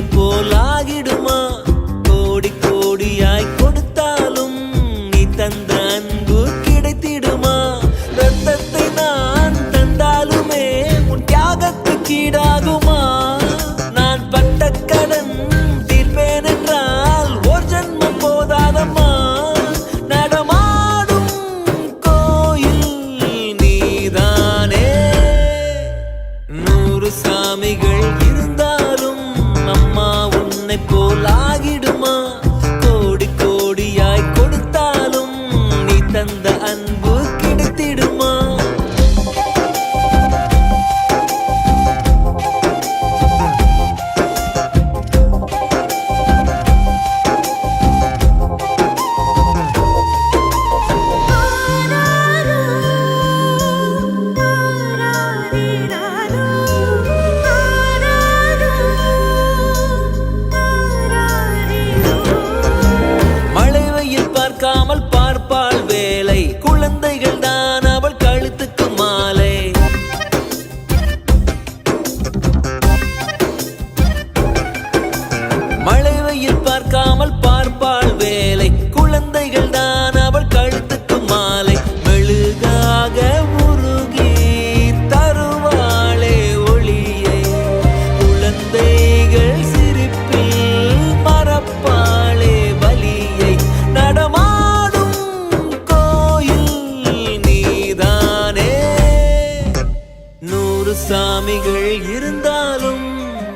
உன்னை போலாகிடுமா? கோடி கோடியாய் கொடுத்தாலும் நீ தந்த அன்பு கிடைத்திடுமா? ரத்தத்தை நான் தந்தாலுமே உன் தியாகத்துக்கு ஈடாகுமா? நான் பட்ட கடன் தீர்ப்பேன் ஒரு ஜன்மம் போதாதம்மா? நடமாடும் கோயில் நீதானே. நூறு சாமிகள் 吗？மறக்காமல் சாமிகள் இருந்தாலும்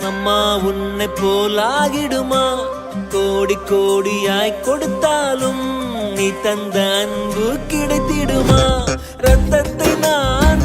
அம்மா உன்னை போலாகிடுமா? கோடி கோடியாய் கொடுத்தாலும் நீ தந்த அன்பு கிடைத்திடுமா? ரத்தத்தை நான்